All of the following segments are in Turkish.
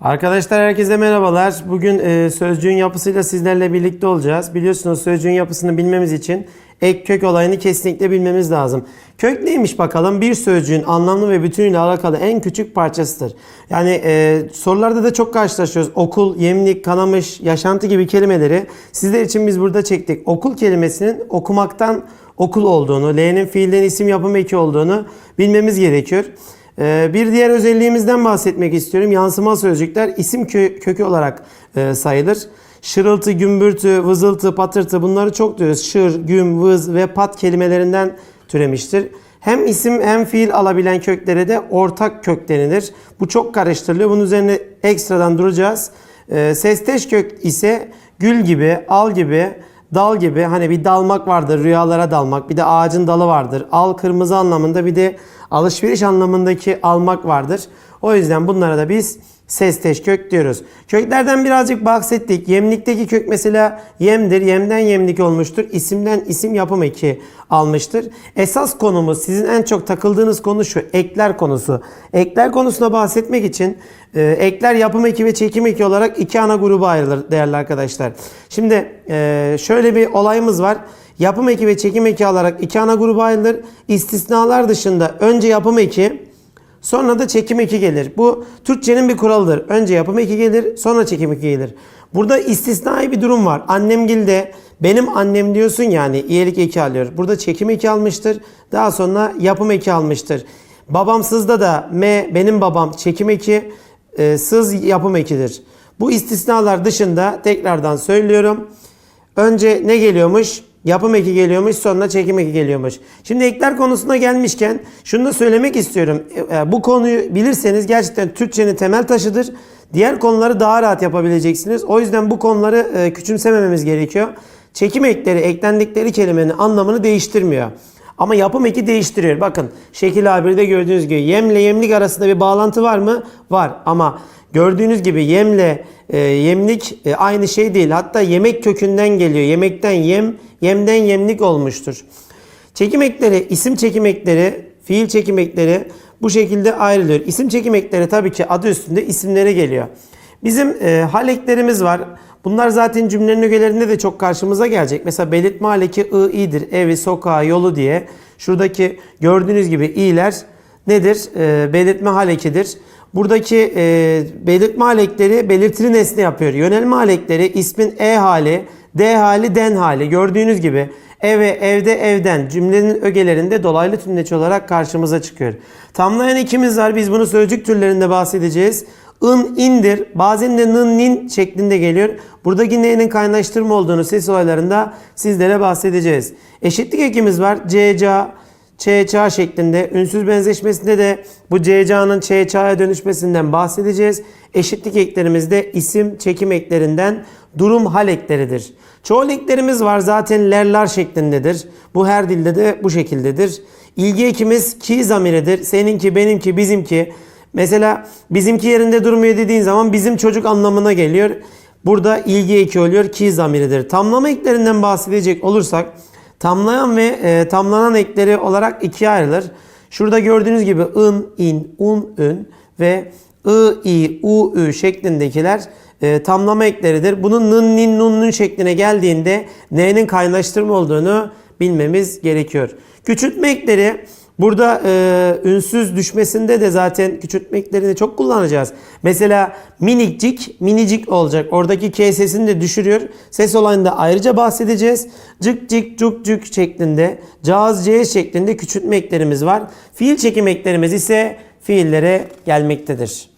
Arkadaşlar herkese merhabalar. Bugün e, sözcüğün yapısıyla sizlerle birlikte olacağız. Biliyorsunuz sözcüğün yapısını bilmemiz için ek kök olayını kesinlikle bilmemiz lazım. Kök neymiş bakalım? Bir sözcüğün anlamlı ve bütünüyle alakalı en küçük parçasıdır. Yani e, sorularda da çok karşılaşıyoruz. Okul, yemlik, kanamış, yaşantı gibi kelimeleri sizler için biz burada çektik. Okul kelimesinin okumaktan okul olduğunu, L'nin fiilden isim yapım eki olduğunu bilmemiz gerekiyor. Ee, Bir diğer özelliğimizden bahsetmek istiyorum. Yansıma sözcükler isim kö- kökü olarak e, sayılır. Şırıltı, gümbürtü, vızıltı, patırtı bunları çok diyoruz. Şır, güm, vız ve pat kelimelerinden türemiştir. Hem isim hem fiil alabilen köklere de ortak kök denilir. Bu çok karıştırılıyor. Bunun üzerine ekstradan duracağız. Ee, Sesteş kök ise gül gibi, al gibi, Dal gibi hani bir dalmak vardır, rüyalara dalmak. Bir de ağacın dalı vardır. Al kırmızı anlamında bir de alışveriş anlamındaki almak vardır. O yüzden bunlara da biz sesteş kök diyoruz. Köklerden birazcık bahsettik. Yemlikteki kök mesela yemdir. Yemden yemlik olmuştur. İsimden isim yapım eki almıştır. Esas konumuz sizin en çok takıldığınız konu şu. Ekler konusu. Ekler konusuna bahsetmek için e, ekler yapım eki ve çekim eki olarak iki ana gruba ayrılır değerli arkadaşlar. Şimdi e, şöyle bir olayımız var. Yapım eki ve çekim eki alarak iki ana gruba ayrılır. İstisnalar dışında önce yapım eki Sonra da çekim eki gelir. Bu Türkçenin bir kuralıdır. Önce yapım eki gelir, sonra çekim eki gelir. Burada istisnai bir durum var. Annemgilde benim annem diyorsun yani iyilik eki alıyor. Burada çekim eki almıştır. Daha sonra yapım eki almıştır. Babamsızda da M benim babam çekim eki, e, sız yapım ekidir. Bu istisnalar dışında tekrardan söylüyorum. Önce ne geliyormuş? Yapım eki geliyormuş sonra çekim eki geliyormuş. Şimdi ekler konusuna gelmişken şunu da söylemek istiyorum. E, e, Bu konuyu bilirseniz gerçekten Türkçenin temel taşıdır. Diğer konuları daha rahat yapabileceksiniz. O yüzden bu konuları e, küçümsemememiz gerekiyor. Çekim ekleri eklendikleri kelimenin anlamını değiştirmiyor. Ama yapım eki değiştiriyor. Bakın şekil A1'de gördüğünüz gibi yemle yemlik arasında bir bağlantı var mı? Var. Ama gördüğünüz gibi yemle e, yemlik e, aynı şey değil. Hatta yemek kökünden geliyor. Yemekten yem, yemden yemlik olmuştur. Çekim ekleri, isim çekim ekleri, fiil çekim ekleri bu şekilde ayrılıyor. İsim çekim ekleri tabii ki adı üstünde isimlere geliyor. Bizim e, hal var. Bunlar zaten cümlenin ögelerinde de çok karşımıza gelecek. Mesela belirtme haleki ı, i'dir. Evi, sokağı, yolu diye. Şuradaki gördüğünüz gibi i'ler nedir? E, belirtme halekidir. Buradaki e, belirtme halekleri belirtili nesne yapıyor. Yönelme halekleri ismin e hali, d hali, den hali. Gördüğünüz gibi eve, evde, evden cümlenin ögelerinde dolaylı tümleç olarak karşımıza çıkıyor. Tamlayan ikimiz var. Biz bunu sözcük türlerinde bahsedeceğiz. ın, indir. Bazen de nın, nin şeklinde geliyor. Buradaki neyin kaynaştırma olduğunu ses olaylarında sizlere bahsedeceğiz. Eşitlik ekimiz var. CCA, ÇÇ şeklinde. Ünsüz benzeşmesinde de bu CCA'nın ÇÇ'ya dönüşmesinden bahsedeceğiz. Eşitlik eklerimizde isim çekim eklerinden durum hal ekleridir. Çoğul eklerimiz var zaten lerler şeklindedir. Bu her dilde de bu şekildedir. İlgi ekimiz ki zamiridir. Seninki, benimki, bizimki. Mesela bizimki yerinde durmuyor dediğin zaman bizim çocuk anlamına geliyor. Burada ilgi eki oluyor ki zamiridir. Tamlama eklerinden bahsedecek olursak tamlayan ve e, tamlanan ekleri olarak ikiye ayrılır. Şurada gördüğünüz gibi ın, in, un, ün ve ı, i, u, ü şeklindekiler e, tamlama ekleridir. Bunun nın, nin, nun, nun şekline geldiğinde n'nin kaynaştırma olduğunu bilmemiz gerekiyor. Küçültme ekleri Burada e, ünsüz düşmesinde de zaten küçültme eklerini çok kullanacağız. Mesela minikcik, minicik olacak. Oradaki K sesini de düşürüyor. Ses olayında ayrıca bahsedeceğiz. Cık cık cuk cuk şeklinde, caz c şeklinde küçültme eklerimiz var. Fiil çekim eklerimiz ise fiillere gelmektedir.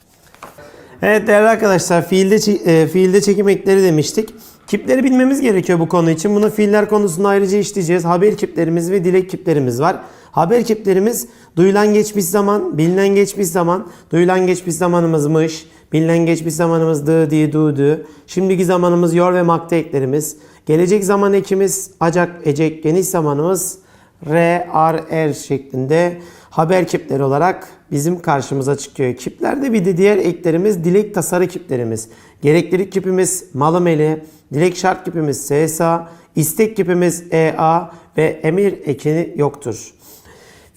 Evet değerli arkadaşlar fiilde, e, fiilde çekim ekleri demiştik. Kipleri bilmemiz gerekiyor bu konu için. Bunu fiiller konusunda ayrıca işleyeceğiz. Haber kiplerimiz ve dilek kiplerimiz var. Haber kiplerimiz duyulan geçmiş zaman, bilinen geçmiş zaman, duyulan geçmiş zamanımızmış, bilinen geçmiş zamanımız dı, di, du, dü. Şimdiki zamanımız yor ve makta eklerimiz. Gelecek zaman ekimiz acak, ecek, geniş zamanımız R, R, R şeklinde haber kipleri olarak bizim karşımıza çıkıyor. Kiplerde bir de diğer eklerimiz dilek tasarı kiplerimiz. Gereklilik kipimiz malımeli, dilek şart kipimiz SSA, istek kipimiz EA ve emir ekini yoktur.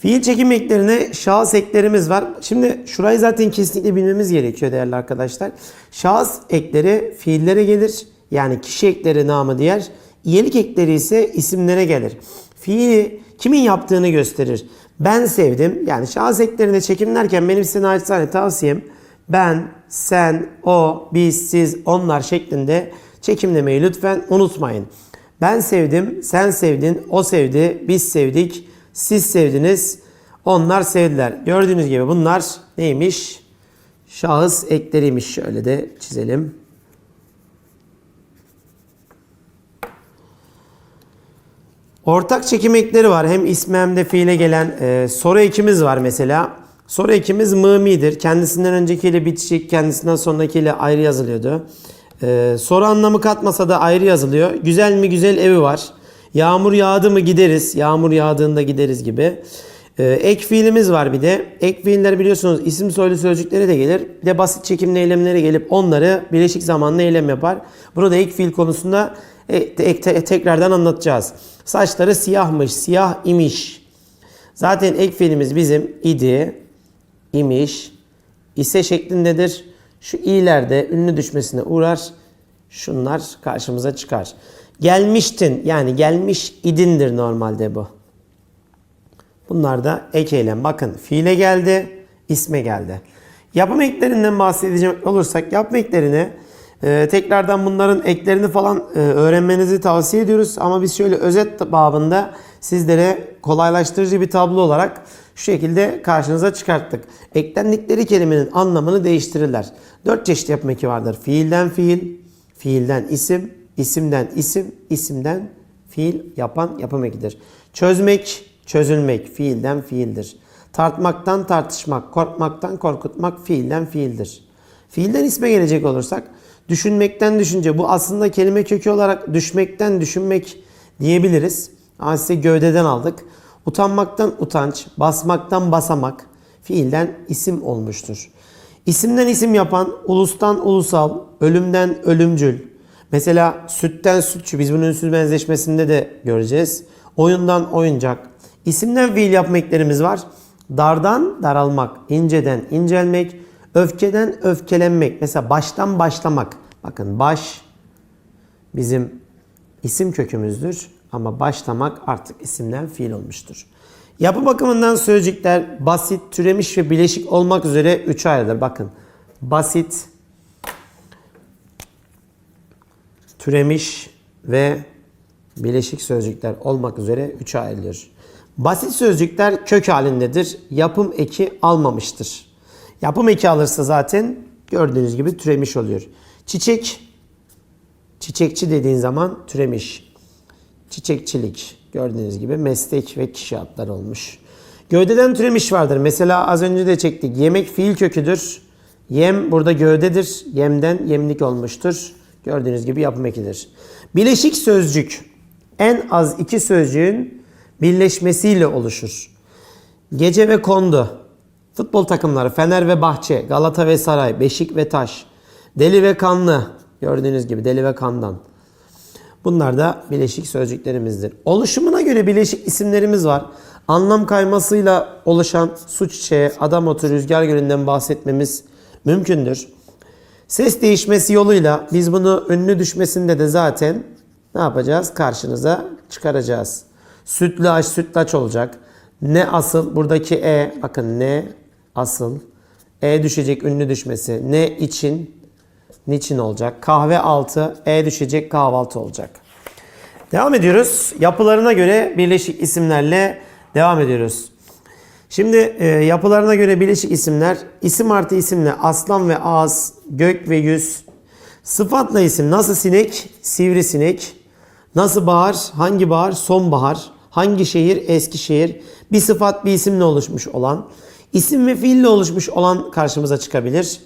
Fiil çekim eklerine şahıs eklerimiz var. Şimdi şurayı zaten kesinlikle bilmemiz gerekiyor değerli arkadaşlar. Şahıs ekleri fiillere gelir. Yani kişi ekleri namı diğer. İyelik ekleri ise isimlere gelir. Fiili kimin yaptığını gösterir. Ben sevdim. Yani şahıs eklerine çekimlerken benim size naçizane tavsiyem ben, sen, o, biz, siz, onlar şeklinde çekimlemeyi lütfen unutmayın. Ben sevdim, sen sevdin, o sevdi, biz sevdik, siz sevdiniz, onlar sevdiler. Gördüğünüz gibi bunlar neymiş? Şahıs ekleriymiş. Şöyle de çizelim. Ortak çekim ekleri var. Hem isme hem de fiile gelen e, soru ekimiz var mesela. Soru ekimiz mımidir. Kendisinden öncekiyle bitişik, kendisinden sonrakiyle ayrı yazılıyordu. E, soru anlamı katmasa da ayrı yazılıyor. Güzel mi güzel evi var. Yağmur yağdı mı gideriz. Yağmur yağdığında gideriz gibi. E, ek fiilimiz var bir de. Ek fiiller biliyorsunuz isim soylu sözcükleri de gelir. Bir de basit çekimli eylemlere gelip onları bileşik zamanlı eylem yapar. Bunu da ek fiil konusunda e, te- te- tekrardan anlatacağız. Saçları siyahmış, siyah imiş. Zaten ek fiilimiz bizim idi, imiş, ise şeklindedir. Şu i'lerde ünlü düşmesine uğrar. Şunlar karşımıza çıkar. Gelmiştin yani gelmiş idindir normalde bu. Bunlar da ek eylem. Bakın fiile geldi, isme geldi. Yapım eklerinden bahsedecek olursak yapım eklerini e, tekrardan bunların eklerini falan e, öğrenmenizi tavsiye ediyoruz. Ama biz şöyle özet babında sizlere kolaylaştırıcı bir tablo olarak şu şekilde karşınıza çıkarttık. Eklendikleri kelimenin anlamını değiştirirler. Dört çeşit yapım eki vardır. Fiilden fiil, fiilden isim, isimden isim, isimden fiil yapan yapım ekidir. Çözmek, çözülmek fiilden fiildir. Tartmaktan tartışmak, korkmaktan korkutmak fiilden fiildir. Fiilden isme gelecek olursak düşünmekten düşünce bu aslında kelime kökü olarak düşmekten düşünmek diyebiliriz. Ama size gövdeden aldık. Utanmaktan utanç, basmaktan basamak fiilden isim olmuştur. İsimden isim yapan ulustan ulusal, ölümden ölümcül. Mesela sütten sütçü biz bunun ünsüz benzeşmesinde de göreceğiz. Oyundan oyuncak. İsimden fiil yapma eklerimiz var. Dardan daralmak, inceden incelmek, öfkeden öfkelenmek. Mesela baştan başlamak. Bakın baş bizim isim kökümüzdür ama başlamak artık isimden fiil olmuştur. Yapı bakımından sözcükler basit, türemiş ve bileşik olmak üzere üçe ayrılır. Bakın basit, türemiş ve bileşik sözcükler olmak üzere üçe ayrılıyor. Basit sözcükler kök halindedir. Yapım eki almamıştır. Yapım eki alırsa zaten gördüğünüz gibi türemiş oluyor. Çiçek, çiçekçi dediğin zaman türemiş. Çiçekçilik gördüğünüz gibi meslek ve kişi adları olmuş. Gövdeden türemiş vardır. Mesela az önce de çektik. Yemek fiil köküdür. Yem burada gövdedir. Yemden yemlik olmuştur. Gördüğünüz gibi yapım ekidir. Bileşik sözcük en az iki sözcüğün birleşmesiyle oluşur. Gece ve kondu. Futbol takımları Fener ve Bahçe, Galata ve Saray, Beşik ve Taş, Deli ve Kanlı. Gördüğünüz gibi deli ve kandan. Bunlar da bileşik sözcüklerimizdir. Oluşumuna göre bileşik isimlerimiz var. Anlam kaymasıyla oluşan su çiçeği, adam otu, rüzgar gölünden bahsetmemiz mümkündür. Ses değişmesi yoluyla biz bunu ünlü düşmesinde de zaten ne yapacağız? Karşınıza çıkaracağız. Sütlaç, sütlaç olacak. Ne asıl? Buradaki e, bakın ne asıl. E düşecek ünlü düşmesi. Ne için? Niçin olacak? Kahve altı, e düşecek kahvaltı olacak. Devam ediyoruz. Yapılarına göre birleşik isimlerle devam ediyoruz. Şimdi e, yapılarına göre birleşik isimler isim artı isimle aslan ve ağız, gök ve yüz. Sıfatla isim nasıl sinek, sivrisinek. Nasıl bahar, hangi bahar, sonbahar. Hangi şehir, Eskişehir. Bir sıfat bir isimle oluşmuş olan. isim ve fiille oluşmuş olan karşımıza çıkabilir.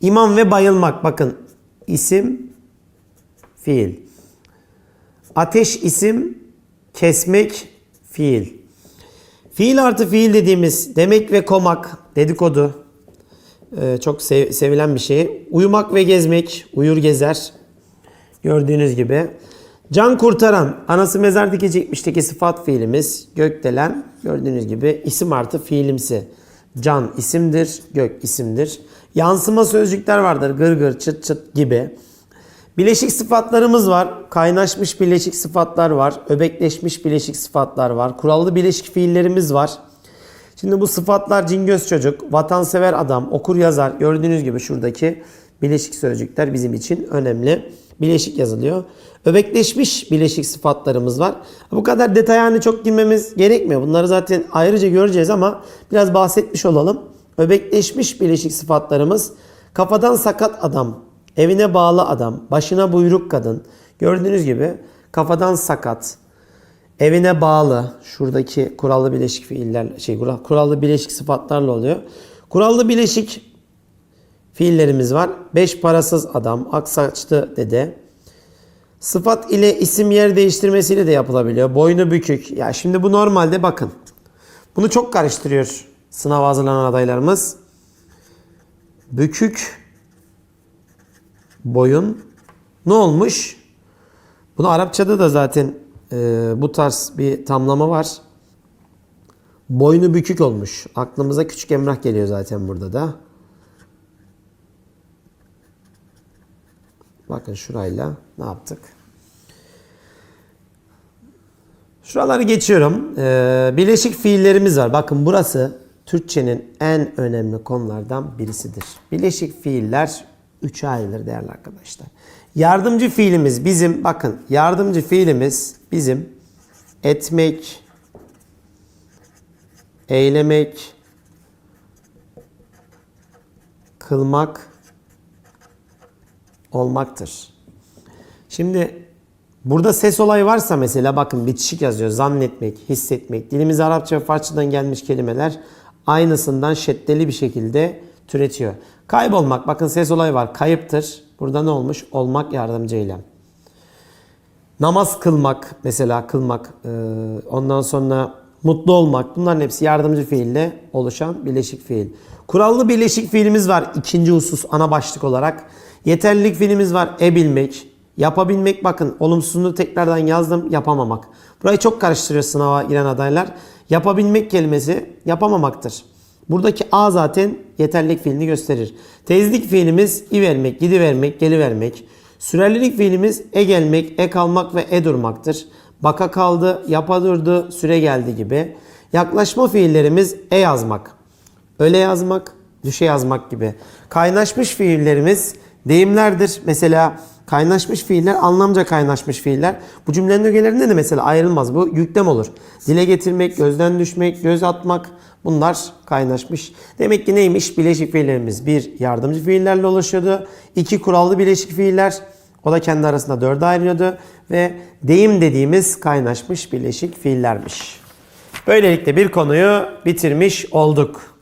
İmam ve bayılmak bakın isim, fiil. Ateş isim, kesmek, fiil. Fiil artı fiil dediğimiz demek ve komak, dedikodu. Ee, çok sev- sevilen bir şey. Uyumak ve gezmek, uyur gezer. Gördüğünüz gibi. Can kurtaran. Anası mezar dikecekmişteki sıfat fiilimiz. Gökdelen. Gördüğünüz gibi isim artı fiilimsi. Can isimdir. Gök isimdir. Yansıma sözcükler vardır. Gır gır çıt çıt gibi. Bileşik sıfatlarımız var. Kaynaşmış bileşik sıfatlar var. Öbekleşmiş bileşik sıfatlar var. Kurallı bileşik fiillerimiz var. Şimdi bu sıfatlar cingöz çocuk, vatansever adam, okur yazar. Gördüğünüz gibi şuradaki bileşik sözcükler bizim için önemli. Bileşik yazılıyor. Öbekleşmiş bileşik sıfatlarımız var. Bu kadar detaya hani çok girmemiz gerekmiyor. Bunları zaten ayrıca göreceğiz ama biraz bahsetmiş olalım. Öbekleşmiş bileşik sıfatlarımız kafadan sakat adam, evine bağlı adam, başına buyruk kadın. Gördüğünüz gibi kafadan sakat, evine bağlı şuradaki kurallı bileşik fiiller şey kural- kurallı bileşik sıfatlarla oluyor. Kurallı bileşik fiillerimiz var. Beş parasız adam, aksaçlı dede. Sıfat ile isim yer değiştirmesiyle de yapılabiliyor. Boynu bükük. Ya şimdi bu normalde bakın. Bunu çok karıştırıyor sınav hazırlanan adaylarımız. Bükük boyun ne olmuş? Bunu Arapçada da zaten e, bu tarz bir tamlama var. Boynu bükük olmuş. Aklımıza küçük emrah geliyor zaten burada da. Bakın şurayla ne yaptık? Şuraları geçiyorum. Ee, bileşik fiillerimiz var. Bakın burası Türkçenin en önemli konulardan birisidir. Bileşik fiiller üçe ayrılır değerli arkadaşlar. Yardımcı fiilimiz bizim, bakın yardımcı fiilimiz bizim etmek, eylemek, kılmak, olmaktır. Şimdi burada ses olayı varsa mesela bakın bitişik yazıyor. Zannetmek, hissetmek. Dilimiz Arapça ve Farsçadan gelmiş kelimeler aynısından şeddeli bir şekilde türetiyor. Kaybolmak bakın ses olayı var. Kayıptır. Burada ne olmuş? Olmak yardımcı eylem. Namaz kılmak mesela kılmak. e, Ondan sonra mutlu olmak. Bunların hepsi yardımcı fiille oluşan bileşik fiil. Kurallı bileşik fiilimiz var ikinci husus ana başlık olarak. Yeterlilik fiilimiz var e bilmek. Yapabilmek bakın olumsuzluğunu tekrardan yazdım yapamamak. Burayı çok karıştırıyor sınava giren adaylar. Yapabilmek kelimesi yapamamaktır. Buradaki A zaten yeterlilik fiilini gösterir. Tezlik fiilimiz i vermek, gidi vermek, geli vermek. Sürerlilik fiilimiz e gelmek, e kalmak ve e durmaktır. Baka kaldı, yapa durdu, süre geldi gibi. Yaklaşma fiillerimiz e yazmak, öyle yazmak, düşe yazmak gibi. Kaynaşmış fiillerimiz deyimlerdir. Mesela kaynaşmış fiiller anlamca kaynaşmış fiiller. Bu cümlenin ögelerinde de mesela ayrılmaz. Bu yüklem olur. Dile getirmek, gözden düşmek, göz atmak bunlar kaynaşmış. Demek ki neymiş? Bileşik fiillerimiz bir yardımcı fiillerle oluşuyordu. İki kurallı bileşik fiiller. O da kendi arasında dörde ayrılıyordu. Ve deyim dediğimiz kaynaşmış bileşik fiillermiş. Böylelikle bir konuyu bitirmiş olduk.